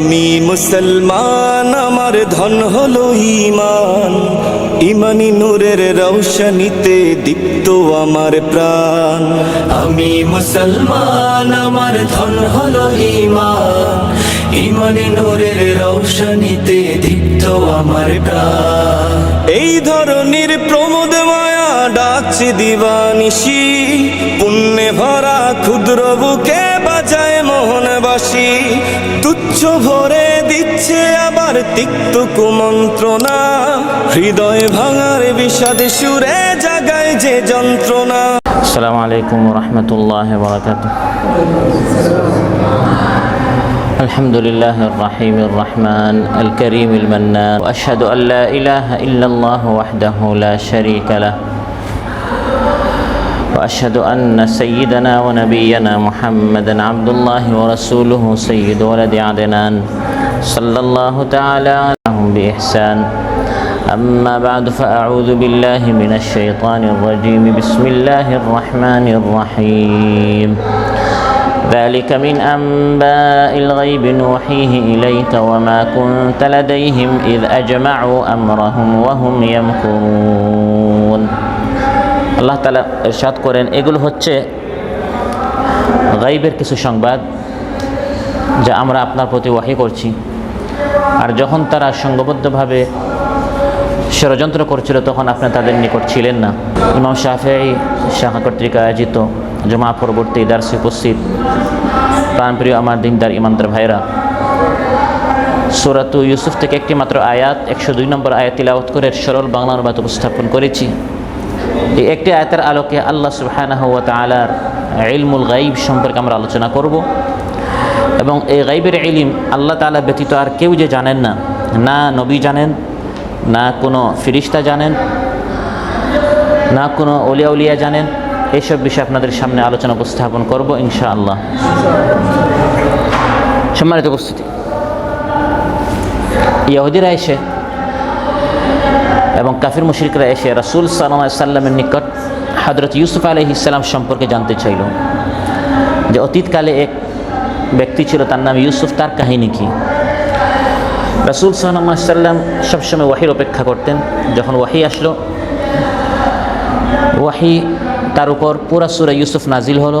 আমি মুসলমান, আমার ধন হলো ইমান ইমানি নূরের রৌশনীতে দীপ্ত আমার প্রাণ। আমি মুসলমান, আমার ধন হলো ইমান ইমানি নূরের রৌশনীতে দীপ্ত আমার প্রাণ। এই ধরনের প্রমোদ মায়া ডাকছে দিবানিশি। পুণ্যে ভরা ক্ষুদ্র বুকে বাজায় মোহনবাসী। তুচ্ছ ভরে দিচ্ছে আবার তিক্ত কুমন্ত্রণা হৃদয় ভাঙার বিষাদে সুরে জাগায় যে যন্ত্রণা আসসালামু আলাইকুম রহমতুল্লাহ বরাকাত الحمد لله الرحيم الرحمن الكريم المنان وأشهد أن لا إله إلا الله وحده لا شريك له وأشهد أن سيدنا ونبينا محمدا عبد الله ورسوله سيد ولد عدنان صلى الله تعالى عليهم بإحسان. أما بعد فأعوذ بالله من الشيطان الرجيم. بسم الله الرحمن الرحيم. ذلك من أنباء الغيب نوحيه إليك وما كنت لديهم إذ أجمعوا أمرهم وهم يمكرون. আল্লাহ তালা ইরশাদ করেন, এগুলো হচ্ছে গাইবের কিছু সংবাদ যা আমরা আপনার প্রতি ওয়াহি করছি। আর যখন তারা সঙ্গবদ্ধভাবে ষড়যন্ত্র করছিল, তখন আপনি তাদের নিকট ছিলেন না। ইমাম শাফেই শাখা কর্তৃক আয়োজিত জমা পরবর্তী দার্সে উপস্থিত। প্রাণপ্রিয় আমার দিনদার ইমানদার ভাইরা সুরাতু ইউসুফ থেকে একটি মাত্র আয়াত, একশো দুই নম্বর আয়াত তিলাওয়াত করে সরল বাংলা অনুবাদ উপস্থাপন করেছি। এই একটি আয়াতের আলোকে আল্লাহ সুবহানাহু ওয়া ইলমুল গাইব সম্পর্কে আমরা আলোচনা করব। এবং এই গাইবের ইলিম আল্লাহ তাআলা ব্যতীত আর কেউ যে জানেন না না নবী জানেন, না কোনো ফিরিস্তা জানেন, না কোনো অলিয়া উলিয়া জানেন এইসব বিষয়ে আপনাদের সামনে আলোচনা উপস্থাপন করব ইনশাআল্লাহ। সম্মানিত উপস্থিতি, ইহুদিরা এসে এবং কাফির মুশরিকরা এসে রাসুল সাল্লাহ সাল্লামের নিকট হজরত ইউসুফ আলহি ইসলাম সম্পর্কে জানতে চাইল যে অতীতকালে এক ব্যক্তি ছিল, তার নাম ইউসুফ, তার কাহিনী কি? রাসুল সাল্লাহ সাল্লাম সবসময় ওয়াহির অপেক্ষা করতেন। যখন ওয়াহি আসলো, ওয়াহি তার উপর পুরা সুরা ইউসুফ নাজিল হলো।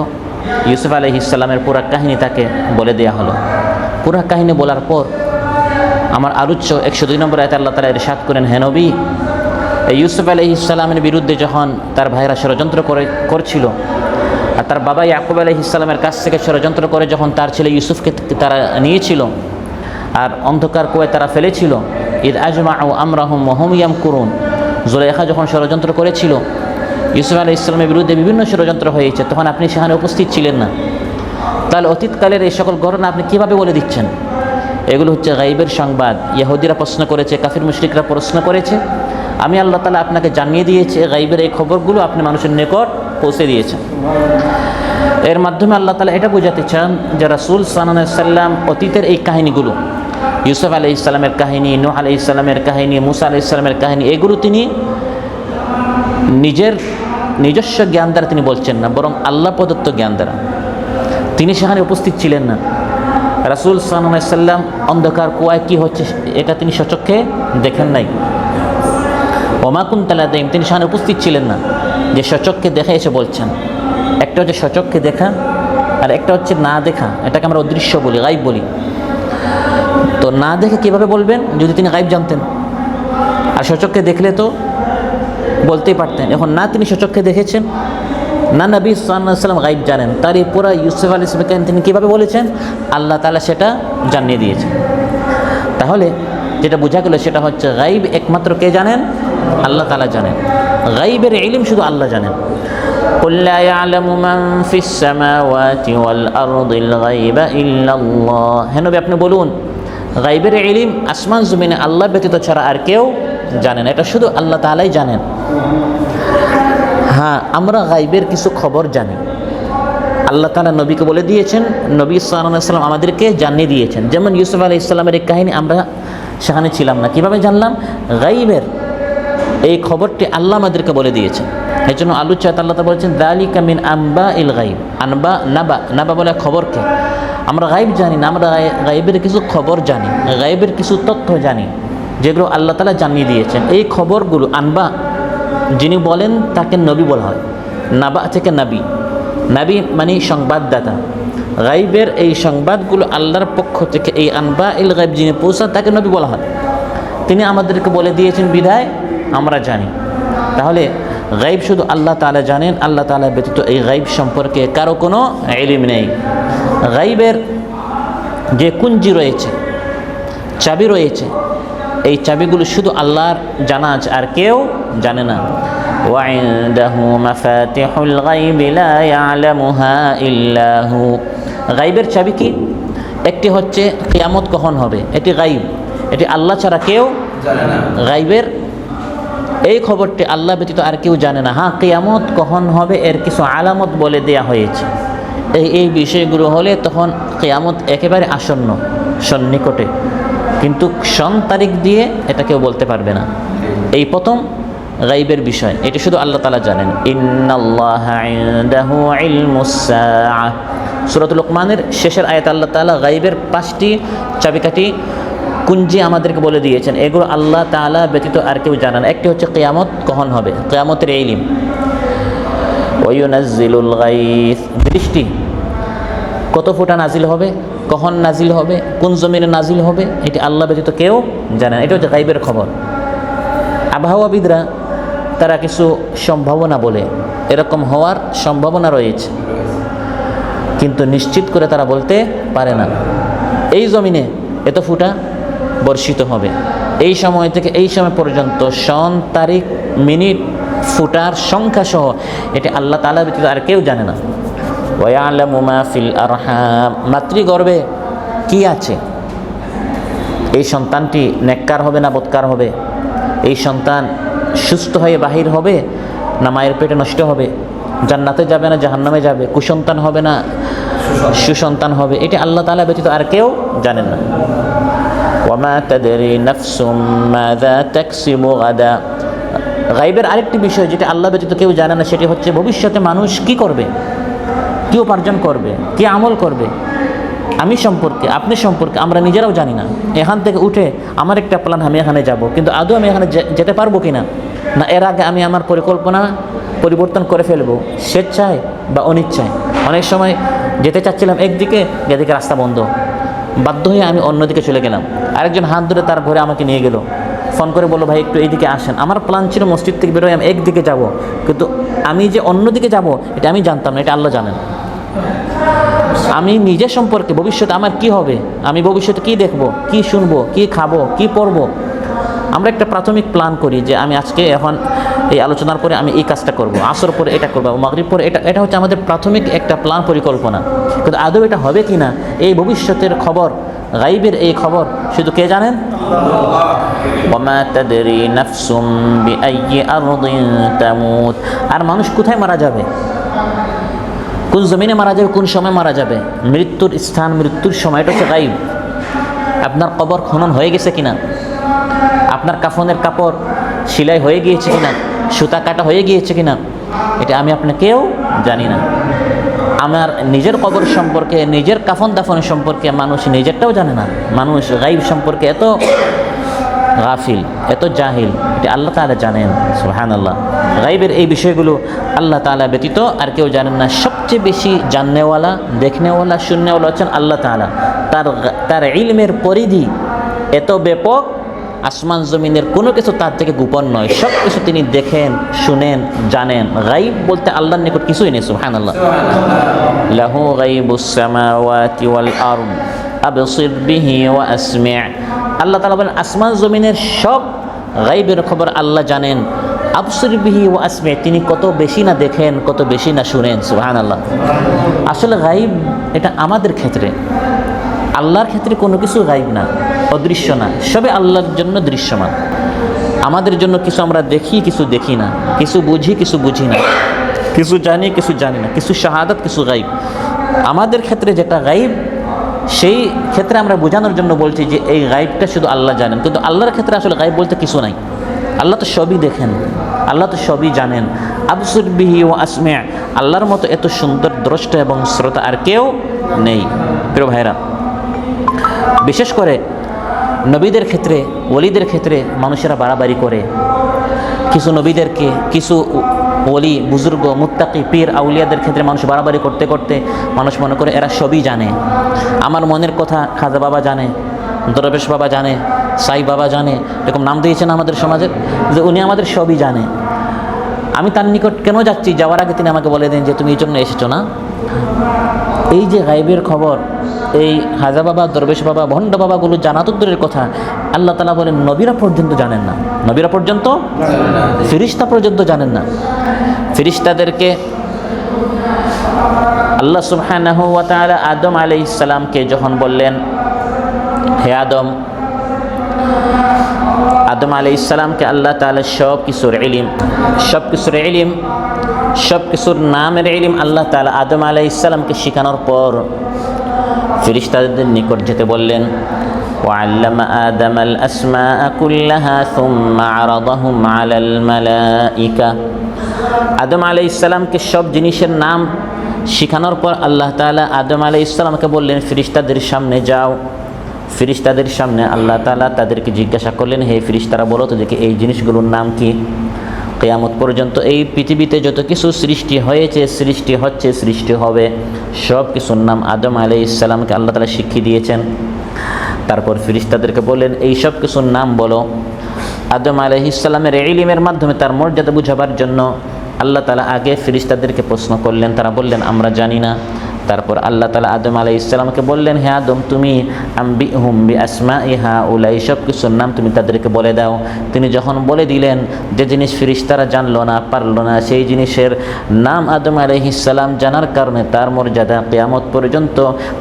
ইউসুফ আলহি ইসলামের পুরা কাহিনী তাকে বলে দেয়া হলো। পুরা কাহিনী বলার পর আমার আলোচ্য একশো দুই নম্বর আয়তে আল্লাহ তালা ইরশাদ করেন হেনবি ইউসুফ আলহি ইসলামের বিরুদ্ধে যখন তার ভাইরা ষড়যন্ত্র করে, করছিল, আর তার বাবা ইয়াকুব আলহি ইসলামের কাছ থেকে ষড়যন্ত্র করে যখন তার ছেলে ইউসুফকে তারা নিয়েছিল, আর অন্ধকার কুয়ায় তারা ফেলেছিল ঈদ আজমা ও আমরাহম মহমিয়াম করুন জোলেখা যখন ষড়যন্ত্র করেছিল, ইউসুফ আলহ ইসলামের বিরুদ্ধে বিভিন্ন ষড়যন্ত্র হয়েছে, তখন আপনি সেখানে উপস্থিত ছিলেন না। তাহলে অতীতকালের এই সকল ঘটনা আপনি কীভাবে বলে দিচ্ছেন? এগুলো হচ্ছে গাইবের সংবাদ। ইয়াহুদিরা প্রশ্ন করেছে, কাফির মুশরিকরা প্রশ্ন করেছে আমি আল্লাহ তালা আপনাকে জানিয়ে দিয়েছি, গাইবের এই খবরগুলো আপনি মানুষের নিকট পৌঁছে দিয়েছেন। এর মাধ্যমে আল্লাহ তালা এটা বোঝাতে চান যে রাসুল সাল্লাম অতীতের এই কাহিনীগুলো, ইউসুফ আলি ইসলামের কাহিনী, নুহ আলি ইসলামের কাহিনী, মুসা আলি ইসলামের কাহিনী, এগুলো তিনি নিজের নিজস্ব জ্ঞান দ্বারা তিনি বলছেন না, বরং আল্লাহ প্রদত্ত জ্ঞান দ্বারা। তিনি সেখানে উপস্থিত ছিলেন না। রাসুল সাল্লাম অন্ধকার কুয়ায় কি হচ্ছে, এটা তিনি সচক্ষে দেখেন নাই। ওমাকুন তালাদিম তিনি সেখানে উপস্থিত ছিলেন না। যে সচক্ষে দেখে এসে বলছেন, একটা হচ্ছে সচক্ষে দেখা আর একটা হচ্ছে না দেখা। এটাকে আমরা অদৃশ্য বলি, গাইব বলি। তো না দেখে কীভাবে বলবেন? যদি তিনি গাইব জানতেন। আর সচক্ষে দেখলে তো বলতেই পারতেন। এখন না তিনি সচক্ষে দেখেছেন, না নবী সাল্লাম গাইব জানেন। তার এই পুরা ইউসুফ আলী ইসলামকে তিনি কীভাবে বলেছেন? আল্লাহ তালা সেটা জানিয়ে দিয়েছেন। তাহলে যেটা বোঝা গেল সেটা হচ্ছে গাইব একমাত্র কে জানেন? আল্লাহ তালা জানেন গাইবের ইলিম শুধু আল্লাহ জানেন قل لا يعلم من في السماوات والأرض الغيب إلا الله হেনবি আপনি বলুন গাইবের ইলিম আসমান জমিনে আল্লাহ ব্যতীত ছাড়া আর কেউ জানেন এটা শুধু আল্লাহ তালাই জানেন হ্যাঁ আমরা গাইবের কিছু খবর জানি আল্লাহ তালা নবীকে বলে দিয়েছেন নবী সাল্লাম আমাদেরকে জানিয়ে দিয়েছেন যেমন ইউসুফ আলি ইসলামের এই কাহিনী আমরা সেখানে ছিলাম না কিভাবে জানলাম গাইবের এই খবরটি আল্লাহ আমাদেরকে বলে দিয়েছেন। এই জন্য আলু চাত আল্লাহ তা বলেছেন দালি কামিন আম্বা ইল গাইব আনবা, নাবা নাবা বলে খবরকে আমরা গাইব জানি না, আমরা গাই- গাইবের কিছু খবর জানি গাইবের কিছু তথ্য জানি, যেগুলো আল্লাহ তালা জানিয়ে দিয়েছেন। এই খবরগুলো আনবা, যিনি বলেন তাকে নবী বলা হয়। নাবা থেকে নাবি। নাবি মানে সংবাদদাতা। গাইবের এই সংবাদগুলো আল্লাহর পক্ষ থেকে এই আনবা ইল গাইব যিনি পৌঁছান, তাকে নবী বলা হয়। তিনি আমাদেরকে বলে দিয়েছেন বিধায় আমরা জানি তাহলে গাইব শুধু আল্লাহ তালা জানেন আল্লাহ তালা ব্যতীত এই গাইব সম্পর্কে কারো কোনো এলিম নেই গাইবের যে কুঞ্জি রয়েছে চাবি রয়েছে এই চাবিগুলো শুধু আল্লাহর জানা আছে আর কেউ জানে না وعنده مفاتح الغيب لا يعلمها إلا هو গাইবের চাবি কি একটি হচ্ছে কিয়ামত কখন হবে এটি গাইব এটি আল্লাহ ছাড়া কেউ গাইবের এই খবরটি আল্লাহ ব্যতীত আর কেউ জানে না। হ্যাঁ কিয়ামত কখন হবে এর কিছু আলামত বলে দেয়া হয়েছে। এই এই বিষয়গুলো হলে তখন কিয়ামত একেবারে আসন্ন, সন্নিকটে। কিন্তু সন তারিখ দিয়ে এটা কেউ বলতে পারবে না। এই প্রথম গাইবের বিষয়, এটি শুধু আল্লাহ তালা জানেন। সূরাতুল লোকমানের শেষের আয়াত আল্লাহ তাআলা গাইবের পাঁচটি চাবিকাঠি কুঞ্জি আমাদেরকে বলে দিয়েছেন, এগুলো আল্লাহ তাআলা ব্যতীত আর কেউ জানেন একটি হচ্ছে কিয়ামত, কখন হবে? কিয়ামতের ইলিম ওয়ুনাজ্জিলুল গাইস। বৃষ্টি, কত ফুটা নাজিল হবে? কখন নাজিল হবে? কোন জমিনে নাজিল হবে? এটি আল্লাহ ব্যতীত কেউ জানে না। এটা হচ্ছে গাইবের খবর। আবহাওয়াবিদরা তারা কিছু সম্ভাবনা বলে, এরকম হওয়ার সম্ভাবনা রয়েছে। কিন্তু নিশ্চিত করে তারা বলতে পারে না। এই জমিনে এত ফুটা বর্ষিত হবে। এই সময় থেকে এই সময় পর্যন্ত সন, তারিখ, মিনিট, ফুটার সংখ্যা সহ এটি আল্লাহ তালা ব্যতীত আর কেউ জানে না। ওয়ালামু মা ফিল মাতৃগর্ভে কি আছে? এই সন্তানটি নেককার হবে না বৎকার হবে? এই সন্তান সুস্থ হয়ে বাহির হবে না মায়ের পেটে নষ্ট হবে? জান্নাতে যাবে না, জাহান্নামে যাবে? কুসন্তান হবে না, সুসন্তান হবে? এটা আল্লাহ তালা ব্যতীত আর কেউ জানেন না। ওয়ামা তাদেরি নাফসুম, মাযা তাকসিবু গাদা। গাইবের আরেকটি বিষয় যেটা আল্লাহ ব্যতীত কেউ জানে না, সেটি হচ্ছে ভবিষ্যতে মানুষ কি করবে? কি উপার্জন করবে? কি আমল করবে? আমি সম্পর্কে, আপনি সম্পর্কে আমরা নিজেরাও জানি না। এখান থেকে উঠে আমার একটা প্ল্যান আমি এখানে যাব। কিন্তু আদৌ আমি এখানে যেতে পারব কি না না এর আগে আমি আমার পরিকল্পনা পরিবর্তন করে ফেলব, স্বেচ্ছায় বা অনিচ্ছায়? অনেক সময় যেতে চাচ্ছিলাম একদিকে যেদিকে রাস্তা বন্ধ। বাধ্য হয়ে আমি অন্যদিকে চলে গেলাম। আরেকজন হাত ধরে তার ঘরে আমাকে নিয়ে গেল। ফোন করে বলো ভাই, একটু এইদিকে আসেন। আমার প্ল্যান ছিল মসজিদ থেকে বেরোয় আমি একদিকে যাব। কিন্তু আমি যে অন্যদিকে যাব, এটা আমি জানতাম না, এটা আল্লাহ জানেন। আমি নিজের সম্পর্কে ভবিষ্যতে আমার কি হবে? আমি ভবিষ্যতে কি দেখব? কি শুনব? কি খাব? কি পড়ব আমরা একটা প্রাথমিক প্ল্যান করি যে আমি আজকে এখন এই আলোচনার পরে আমি এই কাজটা করব, আসর পরে এটা করব, মাগরিব পরে এটা এটা হচ্ছে আমাদের প্রাথমিক একটা প্ল্যান পরিকল্পনা। কিন্তু আদৌ এটা হবে কি না এই ভবিষ্যতের খবর, গাইবের এই খবর, শুধু কে জানেন? আর মানুষ কোথায় মারা যাবে? কোন জমিনে মারা যাবে, কোন সময় মারা যাবে? মৃত্যুর স্থান, মৃত্যুর সময়, এটা হচ্ছে গাইব। আপনার কবর খনন হয়ে গেছে কিনা? আপনার কাফনের কাপড় সেলাই হয়ে গিয়েছে কিনা? সুতা কাটা হয়ে গিয়েছে কিনা? এটা আমি আপনাকেও জানি না। আমার নিজের কবর সম্পর্কে, নিজের কাফন দাফন সম্পর্কে মানুষ নিজেরটাও জানে না। মানুষ গাইব সম্পর্কে এত গাফিল, এত জাহিল, এটা আল্লাহ তালা জানেন সুহান আল্লাহ গাইবের এই বিষয়গুলো আল্লাহ তালা ব্যতীত আর কেউ জানেন না। সবচেয়ে বেশি জাননেওয়ালা, দেখনেওয়ালা, শুননেওয়ালা হচ্ছেন আল্লাহ তালা তার তার ইলমের পরিধি এত ব্যাপক আসমান জমিনের কোনো কিছু তার থেকে গোপন নয়। সব কিছু তিনি দেখেন, শুনেন, জানেন। গাইব বলতে আল্লাহর নিকট কিছুই নেই সুহান আল্লাহ লাহু আল্লাহ তাআলা বলেন, আসমান জমিনের সব গাইবের খবর আল্লাহ জানেন। আবসির বিহি ওয়া আসমি' তিনি কত বেশি না দেখেন, কত বেশি না শুনেন সুহান আল্লাহ আসলে গাইব এটা আমাদের ক্ষেত্রে। আল্লাহর ক্ষেত্রে কোনো কিছু গাইব না। অদৃশ্য না। সবে আল্লাহর জন্য দৃশ্যমান। আমাদের জন্য কিছু আমরা দেখি, কিছু দেখি না। কিছু বুঝি কিছু বুঝি না। কিছু জানি কিছু জানি না। কিছু শাহাদাত, কিছু গাইব। আমাদের ক্ষেত্রে যেটা গাইব, সেই ক্ষেত্রে আমরা বোঝানোর জন্য বলছি যে এই গাইবটা শুধু আল্লাহ জানেন। কিন্তু আল্লাহর ক্ষেত্রে আসলে গাইব বলতে কিছু নাই। আল্লাহ তো সবই দেখেন। আল্লাহ তো সবই জানেন। আবসুর বিহি ও আসমে। আল্লাহর মতো এত সুন্দর দ্রষ্ট এবং শ্রোতা আর কেউ নেই। প্রিয় ভাইরা বিশেষ করে নবীদের ক্ষেত্রে, ওলিদের ক্ষেত্রে মানুষেরা বাড়াবাড়ি করে। কিছু নবীদেরকে, কিছু ওলি, বুজুর্গ, মুত্তাকি, পীর, আউলিয়াদের ক্ষেত্রে মানুষ বাড়াবাড়ি করতে করতে মানুষ মনে করে, এরা সবই জানে। আমার মনের কথা খাজা বাবা জানে, দরবেশ বাবা জানে, সাই বাবা জানে, এরকম নাম দিয়েছেন আমাদের সমাজের যে উনি আমাদের সবই জানে। আমি তার নিকট কেন যাচ্ছি? যাওয়ার আগে তিনি আমাকে বলে দেন যে, তুমি এই জন্য এসেছ না? এই যে গাইবের খবর এই হাজা বাবা, দরবেশ বাবা, ভণ্ড বাবাগুলো জানা তো দূরের কথা আল্লাহ তালা বলেন, নবীরা পর্যন্ত জানেন না। নবীরা পর্যন্ত? ফিরিস্তা পর্যন্ত জানেন না। ফিরিস্তাদেরকে আল্লাহ তাআলা আদম আলাইহিস সালামকে যখন বললেন, হে আদম আদম আলাই ইসলামকে আল্লাহ তালা সব কিছুর ইলিম সব কিছুর ইলিম সব কিছুর নামের ইলিম আল্লাহ তালা আদম আলাই ইসলামকে শেখানোর পর ফিরিস্তাদের নিকট যেতে বললেন وعلم آدم الأسماء كلها ثم عرضهم على الملائكة আদম আলাই ইসলামকে সব জিনিসের নাম শেখানোর পর আল্লাহ তাআলা আদম আলাই ইসলামকে বললেন ফিরিস্তাদের সামনে যাও ফিরিস্তাদের সামনে আল্লাহ তাআলা তাদেরকে জিজ্ঞাসা করলেন হে ফিরিস্তারা বলো তো দেখি এই জিনিসগুলোর নাম কি কেয়ামত পর্যন্ত এই পৃথিবীতে যত কিছু সৃষ্টি হয়েছে, সৃষ্টি হচ্ছে, সৃষ্টি হবে, সব কিছুর নাম আদম আলাই ইসলামকে আল্লাহ তালা শিখিয়ে দিয়েছেন। তারপর ফিরিস্তাদেরকে বললেন, এই সব কিছুর নাম বলো। আদম আলহ ইসলামের ইলিমের মাধ্যমে তার মর্যাদা বুঝাবার জন্য আল্লাহ তালা আগে ফিরিস্তাদেরকে প্রশ্ন করলেন। তারা বললেন, আমরা জানি না। তারপর আল্লাহ তালা আদম আলাই ইসলামকে বললেন, হে আদম, তুমি আম্বি হুম্বি আসমা ইহা উলাই সব কিছুর নাম তুমি তাদেরকে বলে দাও। তিনি যখন বলে দিলেন, যে জিনিস ফিরিস্তারা জানলো না, পারল না, সেই জিনিসের নাম আদম আলহিসাল্লাম জানার কারণে তার মর্যাদা কেয়ামত পর্যন্ত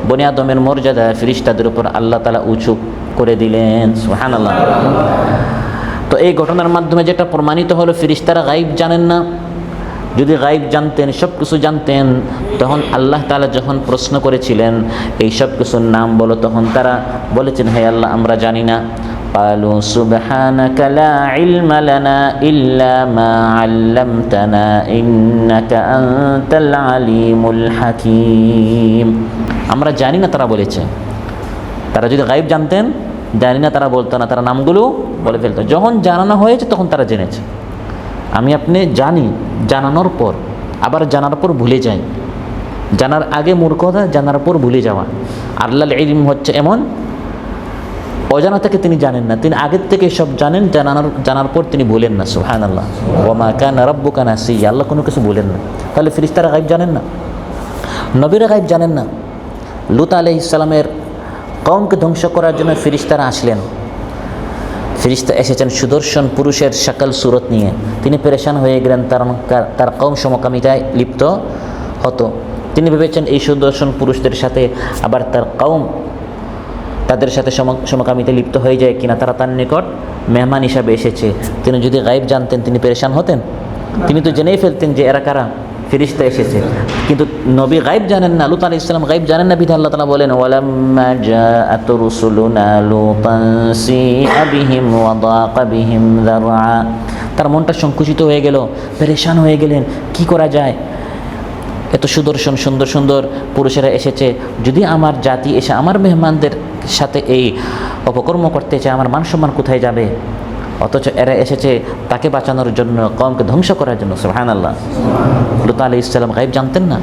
বনি আদমের মর্যাদা ফিরিস্তাদের উপর আল্লাহ তালা উঁচু করে দিলেন। সুহান তো এই ঘটনার মাধ্যমে যেটা প্রমাণিত হলো ফিরিস্তারা গাইব জানেন না। যদি গাইব জানতেন সব কিছু জানতেন তখন আল্লাহ তালা যখন প্রশ্ন করেছিলেন এই সব কিছুর নাম বলো তখন তারা বলেছেন হে আল্লাহ আমরা জানি না قالوا سبحانك لا علم لنا إلا ما علمتنا إنك أنت العليم الحكيم আমরা জানি না তারা বলেছে তারা যদি গাইব জানতেন জানি না তারা বলতো না তারা নামগুলো বলে ফেলতো যখন জানানো হয়েছে তখন তারা জেনেছে আমি আপনি জানি, জানানোর পর, আবার জানার পর ভুলে যাই। জানার আগে মূর্খতা, জানার পর ভুলে যাওয়া। আল্লাহ ইলম হচ্ছে এমন, অজানা থেকে তিনি জানেন না, তিনি আগের থেকে সব জানেন, জানানোর, জানার পর তিনি ভুলেন না সুহান আল্লাহ ওমা কান রব্বু কান আসি আল্লাহ কোনো কিছু বলেন না। তাহলে ফিরিস্তারা গাইব জানেন না? নবীরা গাইব জানেন না? লুত আলহ ইসলামের কমকে ধ্বংস করার জন্য ফিরিস্তারা আসলেন। ফিরিস্তা এসেছেন সুদর্শন পুরুষের সকাল সুরত নিয়ে। তিনি পেরেশান হয়ে গেলেন, তার তার কম সমকামিতায় লিপ্ত হতো। তিনি ভেবেছেন এই সুদর্শন পুরুষদের সাথে আবার তার কম তাদের সাথে সম- সমকামিতে লিপ্ত হয়ে যায় কিনা তারা তার নিকট মেহমান হিসাবে এসেছে। তিনি যদি গাইব জানতেন তিনি পেরেশান হতেন। তিনি তো জেনেই ফেলতেন যে এরা কারা। ফিরিস্তা এসেছে। কিন্তু নবী গাইব জানেন না, লুত আলাইহিস সালাম গাইব জানেন না বিধা আল্লাহ তাআলা বলেন, ওয়ালাম্মা জাআত রুসুলুনা লুতান সিআ বিহিম ওয়া যারআ। তার মনটা সংকুচিত হয়ে গেল, পেরেশান হয়ে গেলেন। কি করা যায়? এত সুদর্শন, সুন্দর সুন্দর পুরুষেরা এসেছে। যদি আমার জাতি এসে আমার মেহমানদের সাথে এই অপকর্ম করতে চায়, আমার মান সম্মান কোথায় যাবে? অথচ এরা এসেছে তাকে বাঁচানোর জন্য কমকে ধ্বংস করার জন্য সুহান আল্লাহ লুতা আলি ইসলাম গাইব জানতেন না।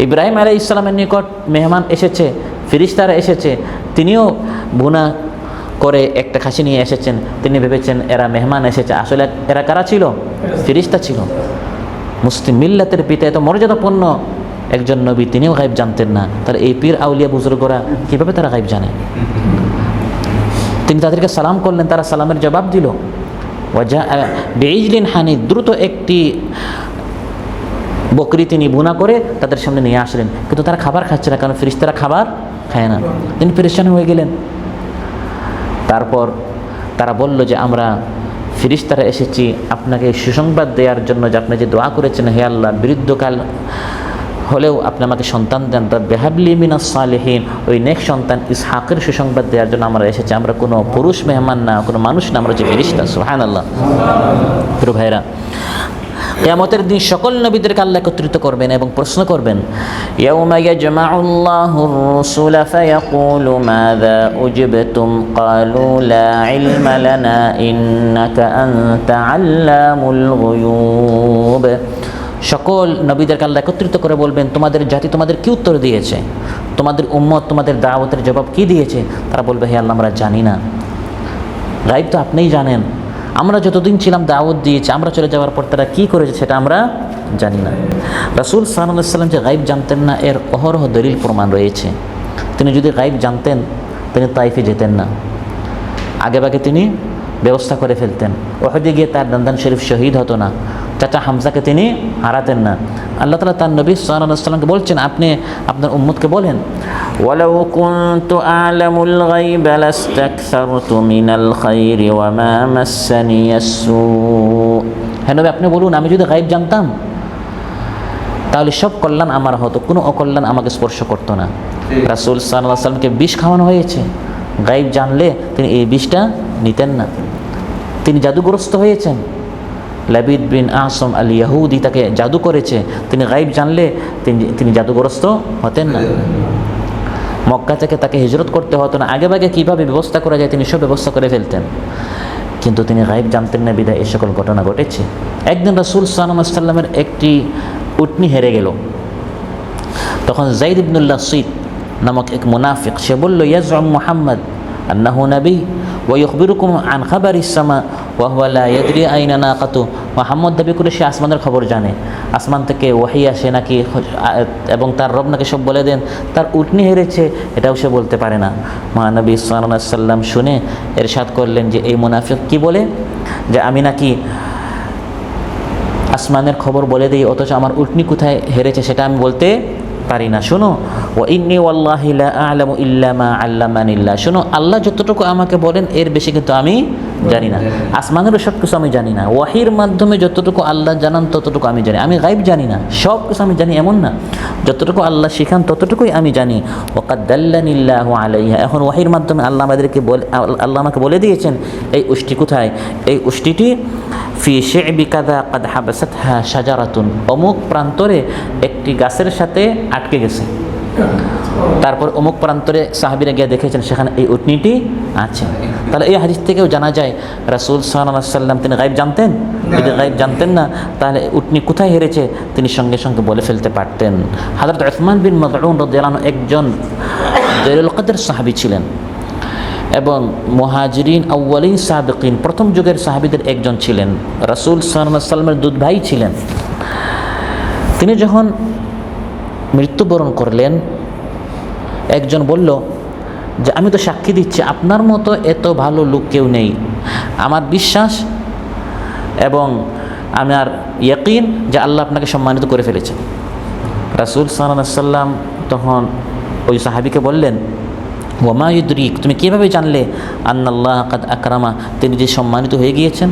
ইব্রাহিম আলাই ইসলামের নিকট মেহমান এসেছে, ফিরিস্তারা এসেছে, তিনিও বুনা করে একটা খাসি নিয়ে এসেছেন। তিনি ভেবেছেন, এরা মেহমান এসেছে। আসলে এরা কারা ছিল? ফিরিস্তা ছিল। মুসলিম মিল্লাতের পিতা এত মর্যাদাপূর্ণ একজন নবী, তিনিও গাইব জানতেন না। তাহলে এই পীর আউলিয়া বুজুর্গরা কীভাবে তারা গাইব জানে? তিনি তাদেরকে সালাম করলেন, তারা সালামের জবাব দিল। বেইজলিন হানি দ্রুত একটি বকরি তিনি বুনা করে তাদের সামনে নিয়ে আসলেন। কিন্তু তারা খাবার খাচ্ছে না, কারণ ফিরিস্তারা খাবার খায় না। তিনি পরেশান হয়ে গেলেন। তারপর তারা বলল যে, আমরা ফিরিস্তারা এসেছি আপনাকে সুসংবাদ দেওয়ার জন্য যে, আপনি যে দোয়া করেছেন, হে আল্লাহ বৃদ্ধকাল হলেও আপনি আমাকে সন্তান দেন বেহাবলি মিনা সালেহীন। ওই নেক সন্তান ইসহাকের সুসংবাদ দেওয়ার জন্য আমরা এসেছি। আমরা কোনো পুরুষ মেহমান না, কোনো মানুষ না, আমরা যে ফেরিস্তা সুহান আল্লাহ প্রিয় ভাইরা কেয়ামতের দিন সকল নবীদেরকে আল্লাহ একত্রিত করবেন এবং প্রশ্ন করবেন, ইয়াউমা সকল নবীদেরকে আল্লাহ একত্রিত করে বলবেন, তোমাদের জাতি তোমাদের কি উত্তর দিয়েছে? তোমাদের উম্মত, তোমাদের দাওয়াতের জবাব কি দিয়েছে? তারা বলবে, হে আল্লাহ, আমরা জানি না। গাইব তো আপনিই জানেন। আমরা যতদিন ছিলাম দাওয়াত দিয়েছি, আমরা চলে যাওয়ার পর তারা কী করেছে সেটা আমরা জানি না। রাসুল সাল্লাম যে গাইব জানতেন না, এর অহরহ দলিল প্রমাণ রয়েছে। তিনি যদি গাইব জানতেন, তিনি তাইফে যেতেন না। আগেভাগে তিনি ব্যবস্থা করে ফেলতেন। ওহদে গিয়ে তার দন্দান শরীফ শহীদ হতো না। চাচা হামজাকে তিনি হারাতেন না আল্লাহ তালা তার নবী সাল্লামকে বলছেন আপনি আপনার উম্মতকে বলেন ولو كنت أعلم الغيب لاستكثرت من الخير وما مسني السوء হ্যাঁ নবী আপনি বলুন আমি যদি গাইব জানতাম তাহলে সব কল্যাণ আমার হতো কোনো অকল্যাণ আমাকে স্পর্শ করতো না রাসুল সাল্লাহ সাল্লামকে বিষ খাওয়ানো হয়েছে গাইব জানলে তিনি এই বিষটা নিতেন না তিনি জাদুগ্রস্ত হয়েছেন লাবিদ বিন আসম আল ইয়াহুদি তাকে জাদু করেছে। তিনি গাইব জানলে তিনি তিনি জাদুগ্রস্ত হতেন না। মক্কা থেকে তাকে হিজরত করতে হতো না। আগে ভাগে কীভাবে ব্যবস্থা করা যায় তিনি সব ব্যবস্থা করে ফেলতেন। কিন্তু তিনি গাইব জানতেন না, বিদায় এই সকল ঘটনা ঘটেছে। একদিন রাসুল সাল্লামের একটি উটনি হেরে গেল। তখন জাইদ ইবনুল্লাহ সিদ নামক এক মুনাফিক, সে বলল ইয়াজম মোহাম্মদ, আন্নাহু নবী। ওয়ুখবিরুকুম আন খাবার ইসামা ওয়াহওয়ালা ইয়াদরি আইনা না কাতু মোহাম্মদ দাবি করে সে আসমানের খবর জানে। আসমান থেকে ওয়াহি আসে নাকি এবং তার রব নাকি সব বলে দেন, তার উটনি হেরেছে, এটাও সে বলতে পারে না। মহানবী সাল্লাম শুনে এরশাদ করলেন যে, এই মুনাফিক কি বলে? যে, আমি নাকি আসমানের খবর বলে দিই, অথচ আমার উটনি কোথায় হেরেছে, সেটা আমি বলতে পারি না। শোনো ও ইন্নি ওয়াল্লাহি লা আলামু ইল্লা মা আল্লামানিল্লাহ। শোনো, আল্লাহ যতটুকু আমাকে বলেন, এর বেশি কিন্তু আমি জানি না। আসমানেরও সব কিছু আমি জানি না। ওয়াহির মাধ্যমে যতটুকু আল্লাহ জানান, ততটুকু আমি জানি। আমি গাইব জানি না। সব কিছু আমি জানি, এমন না। যতটুকু আল্লাহ শিখান, ততটুকুই আমি জানি। ওকাদ্দাল্লানিল্লাহ আলাইহা। এখন ওয়াহির মাধ্যমে আল্লাহ আমাদেরকে বলে, আল্লাহ আমাকে বলে দিয়েছেন, এই উষ্টি কোথায়? এই উষ্টিটি ফি শেবি কাদা সাজারাতুন অমুক প্রান্তরে একটি গাছের সাথে আটকে গেছে। তারপর অমুক প্রান্তরে সাহাবিরা গিয়ে দেখেছেন সেখানে এই উটনিটি আছে। তাহলে এই হাদিস থেকেও জানা যায়, রাসুল সাল্লাম তিনি গাইব জানতেন? যদি গাইব জানতেন না, তাহলে উটনি কোথায় হেরেছে? তিনি সঙ্গে সঙ্গে বলে ফেলতে পারতেন। হাজরত ওসমান বিন মদউন রদিয়ালানো একজন জৈরুল কদর সাহাবি ছিলেন। এবং মহাজরিন আউ্বালিন সাবেকিন প্রথম যুগের সাহাবিদের একজন ছিলেন। রাসুল সাল্লামের দুধ ভাই ছিলেন। তিনি যখন মৃত্যুবরণ করলেন, একজন বলল, যে আমি তো সাক্ষী দিচ্ছি, আপনার মতো এত ভালো লোক কেউ নেই। আমার বিশ্বাস এবং আমার ইয়কিন যে আল্লাহ আপনাকে সম্মানিত করে ফেলেছেন রাসুল সাল্লাম তখন ওই সাহাবিকে বললেন ওমা ইউদ্রিক, তুমি কীভাবে জানলে আন্নাল্লাহ কাদ আকরামা? তিনি যে সম্মানিত হয়ে গিয়েছেন।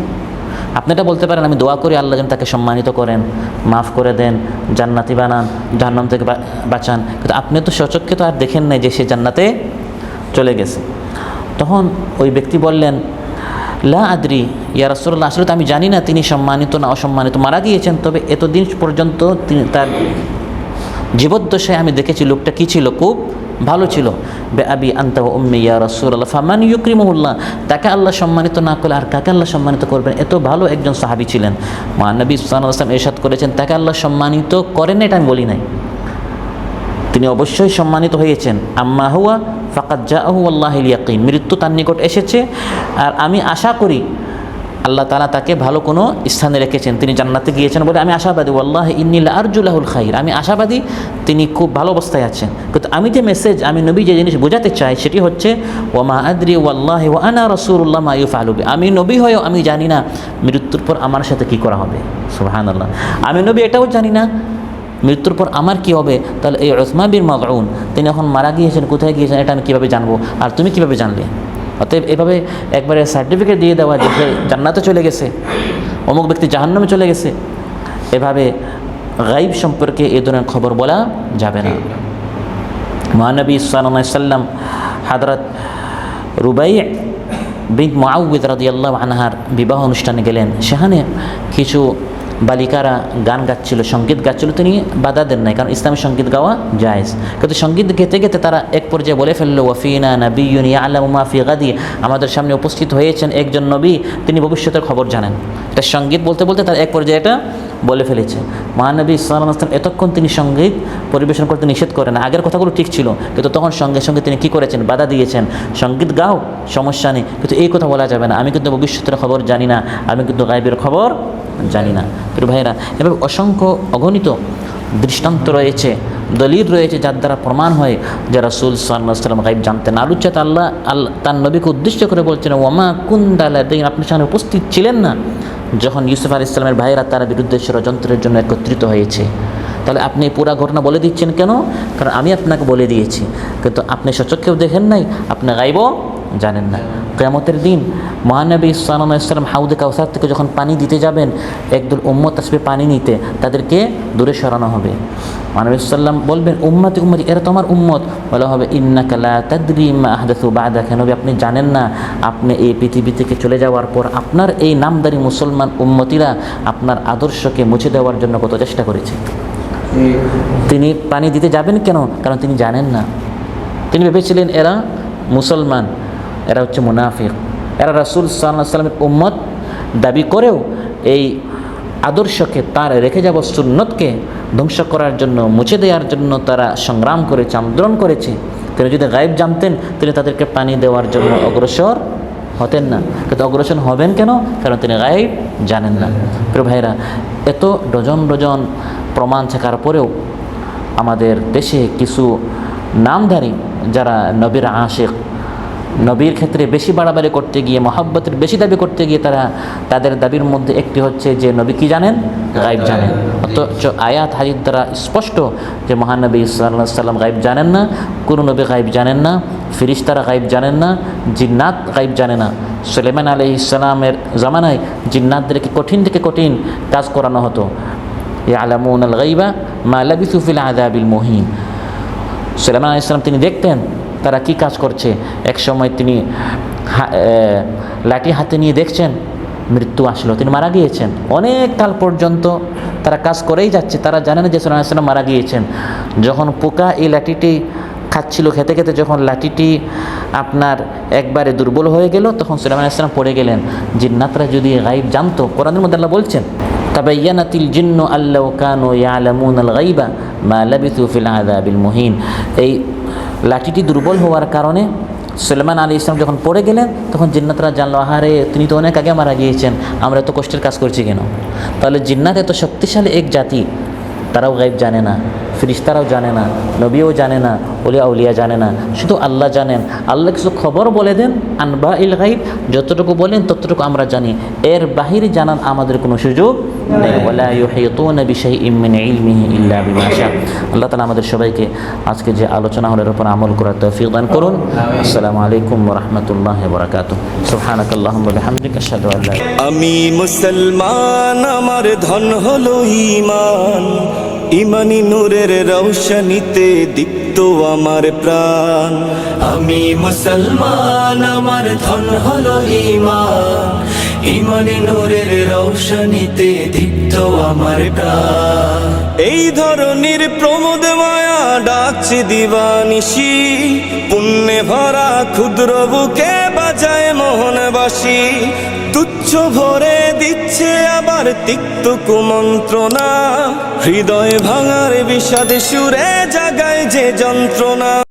আপনি এটা বলতে পারেন, আমি দোয়া করি আল্লাহ যেন তাকে সম্মানিত করেন, মাফ করে দেন, জান্নাতি বানান, জাহান্নাম থেকে বাঁচান। কিন্তু আপনি তো সচক্ষে তো আর দেখেন নাই যে সে জান্নাতে চলে গেছে। তখন ওই ব্যক্তি বললেন, লা আদ্রি, ইয়া রাসূলুল্লাহ, আসলে তো আমি জানি না তিনি সম্মানিত না অসম্মানিত। মারা গিয়েছেন, তবে এতদিন পর্যন্ত তিনি তার জীবদ্দশায় আমি দেখেছি লোকটা কী ছিল? খুব ভালো ছিল। বে আবি আন্তা উম্মি ইয়া রাসূলুল্লাহ, ফামান ইউক্রিমুল্লাহ তাকে আল্লাহ সম্মানিত না করলে আর কাকে আল্লাহ সম্মানিত করবেন? এত ভালো একজন সাহাবী ছিলেন। মহানবী ওয়াসাল্লাম এরশাদ করেছেন, তাকে আল্লাহ সম্মানিত করেন এটা আমি বলি নাই। তিনি অবশ্যই সম্মানিত হয়েছেন। আম্মা হুয়া ফাকাত জাহু আল্লাহিল ইয়াকিন, মৃত্যু তার নিকট এসেছে। আর আমি আশা করি আল্লাহ তালা তাকে ভালো কোনো স্থানে রেখেছেন। তিনি জান্নাতে গিয়েছেন বলে আমি আশাবাদী আল্লাহ ইন্নিল আরজুল্লাহুল খাইর। আমি আশাবাদী তিনি খুব ভালো অবস্থায় আছেন। কিন্তু আমি যে মেসেজ আমি নবী যে জিনিস বোঝাতে চাই সেটি হচ্ছে ওমা আদ্রি ওয়াল্লাহ ও আনা রসুল্লাহ মায়ুফ আলুবি আমি নবী হয়েও আমি জানি না মৃত্যুর পর আমার সাথে কি করা হবে। সুহান আল্লাহ আমি নবী এটাও জানি না মৃত্যুর পর আমার কি হবে। তাহলে এই ওসমান বিন মাগউন তিনি এখন মারা গিয়েছেন, কোথায় গিয়েছেন, এটা আমি কীভাবে জানব? আর তুমি কীভাবে জানলে? অতএব এভাবে একবারে সার্টিফিকেট দিয়ে দেওয়া যে জান্নাতে চলে গেছে, অমুক ব্যক্তি জাহান্নামে চলে গেছে, এভাবে গাইব সম্পর্কে এ ধরনের খবর বলা যাবে না। মহানবী সাল্লাম হাদরত রুবাই বিন মুআউদ রাদিয়াল্লাহু আনহার বিবাহ অনুষ্ঠানে গেলেন। সেখানে কিছু বালিকারা গান গাচ্ছিল, সংগীত গাচ্ছিল, তিনি বাধা দেন নাই, কারণ ইসলামী সংগীত গাওয়া জায়েজ। কিন্তু সংগীত গেতে গেতে তারা এক পর্যায়ে বলে ফেলল, ওয়াফিনা নবীন আল্লাহ মাফি গাদি। আমাদের সামনে উপস্থিত হয়েছেন একজন নবী, তিনি ভবিষ্যতের খবর জানেন। এটা সংগীত বলতে বলতে তারা এক পর্যায়ে এটা বলে ফেলেছে। মহানবী ইসলাম আসলাম এতক্ষণ তিনি সংগীত পরিবেশন করতে নিষেধ করেন আগের কথাগুলো ঠিক ছিল, কিন্তু তখন সঙ্গে সঙ্গে তিনি কি করেছেন? বাধা দিয়েছেন। সংগীত গাও, সমস্যা নেই, কিন্তু এই কথা বলা যাবে না। আমি কিন্তু ভবিষ্যতের খবর জানি না, আমি কিন্তু গাইবের খবর জানি না প্রিয় ভাইরা এভাবে অসংখ্য অগণিত দৃষ্টান্ত রয়েছে, দলিল রয়েছে যার দ্বারা প্রমাণ হয় যে রাসুল সাল্লাম গাইব জানতেন। আলুচ্চাত আল্লাহ আল্লাহ তার নবীকে উদ্দেশ্য করে বলছেন ওমা কুন্দালা আপনি সেখানে উপস্থিত ছিলেন না। যখন ইউসুফ আলী ইসলামের ভাইয়েরা তারা বিরুদ্ধে ষড়যন্ত্রের জন্য একত্রিত হয়েছে। তাহলে আপনি পুরা ঘটনা বলে দিচ্ছেন কেন? কারণ আমি আপনাকে বলে দিয়েছি। কিন্তু আপনি সচক্ষেও দেখেন নাই, আপনি গাইব জানেন না। কেমতের দিন মহানবী ইসলাম হাউদে কাউসার থেকে যখন পানি দিতে যাবেন, একদল উম্মত আসবে পানি নিতে, তাদেরকে দূরে সরানো হবে। মহানবী সাল্লাম বলবেন, উম্মতি উম্মতি, এরা তোমার উম্মত। বলা হবে ইন্নাকালা তাদরিম আহদাসু বাদা কেন আপনি জানেন না, আপনি এই পৃথিবী থেকে চলে যাওয়ার পর আপনার এই নামদারি মুসলমান উম্মতিরা আপনার আদর্শকে মুছে দেওয়ার জন্য কত চেষ্টা করেছে। তিনি পানি দিতে যাবেন কেন? কারণ তিনি জানেন না। তিনি ভেবেছিলেন, এরা মুসলমান। এরা হচ্ছে মুনাফিক। এরা রাসুল সাল্লাহ সাল্লামের উম্মত, দাবি করেও এই আদর্শকে তার রেখে যাব, সুন্নতকে ধ্বংস করার জন্য, মুছে দেওয়ার জন্য তারা সংগ্রাম করেছে, আন্দোলন করেছে। তিনি যদি গায়েব জানতেন, তিনি তাদেরকে পানি দেওয়ার জন্য অগ্রসর হতেন না। কিন্তু অগ্রসর হবেন কেন? কারণ তিনি গায়েব জানেন না। প্রিয় ভাইরা এত ডজন ডজন প্রমাণ থাকার পরেও আমাদের দেশে কিছু নামধারী যারা নবীর আশেক নবীর ক্ষেত্রে বেশি বাড়াবাড়ি করতে গিয়ে, মহাব্বতের বেশি দাবি করতে গিয়ে তারা তাদের দাবির মধ্যে একটি হচ্ছে যে, নবী কি জানেন? গাইব জানেন। অথচ আয়াত হাজির দ্বারা স্পষ্ট যে, মহানবী সাল্লাহ সাল্লাম গাইব জানেন না, কোনো নবী গাইব জানেন না ফিরিস্তারা গাইব জানেন না, জিন্নাত গাইব জানে না। সুলেমান আলি ইসলামের জামানায় জিন্নাতদেরকে কঠিন থেকে কঠিন কাজ করানো হতো? ইয়ালামুন আল গাইবা মা লাবিসু ফিল আযাবিল মুহিন। সুলেমান আলাইহিস সালাম তিনি দেখতেন তারা কি কাজ করছে? এক সময় তিনি লাঠি হাতে নিয়ে দেখছেন, মৃত্যু আসলো, তিনি মারা গিয়েছেন। অনেক কাল পর্যন্ত তারা কাজ করেই যাচ্ছে, তারা জানে না যে সুলেমান আলাইহিস মারা গিয়েছেন। যখন পোকা এই লাঠিটি খাচ্ছিল, খেতে খেতে যখন লাঠিটি আপনার একবারে দুর্বল হয়ে গেল, তখন সুলেমান ইসলাম পড়ে গেলেন, জিন্নাতরা যদি গাইব জানতো কোরআনের মধ্যে আল্লাহ বলছেন তবে তাবাইয়ানাতিল জিন্ন আল্লাহ কানু ইয়ালামুন আল গাইবা মা লাবিথু ফিল আযাবিল মুহিন এই লাঠিটি দুর্বল হওয়ার কারণে সুলেমান আলী ইসলাম যখন পড়ে গেলেন, তখন জিন্নাতরা জানলো, আহারে, তিনি তো অনেক আগে মারা গিয়েছেন, আমরা এত কষ্টের কাজ করছি কেন? তাহলে জিন্নাত এত শক্তিশালী এক জাতি, তারাও গাইব জানে না। ফিরিস্তারাও জানে না, নবীও জানে না ওলিয়া উলিয়া জানে না। শুধু আল্লাহ জানেন। আল্লাহ কিছু খবর বলে দেন আনবা ইল গাইব, যতটুকু বলেন ততটুকু আমরা জানি। এর বাহিরে জানান আমাদের কোনো সুযোগ নেই। আল্লাহ তাআলা আমাদের সবাইকে আজকে যে আলোচনা হলো এর উপর আমল করার তৌফিক দান করুন। আসসালামু আলাইকুম রাহমাতুল্লাহি আশহাদু আল্লা আমি মুসলমান, আমার ধন হলো ইমান ইমানি নূরের রৌশনীতে দীপ্ত আমার প্রাণ। আমি মুসলমান আমার ধন হলো ইমান ইমানি নূরের রৌশনীতে দীপ্ত আমার প্রাণ। এই ধরনের প্রমোদ মায়া ডাকছে দিবানিশি। পুণ্যে ভরা ক্ষুদ্র বুকে বাজায় মোহনবাসী। তুচ্ছ ভরে দিচ্ছে আবার তিক্ত কুমন্ত্রণা। হৃদয় ভাঙার বিষাদ সুরে জাগায় যে যন্ত্রণা।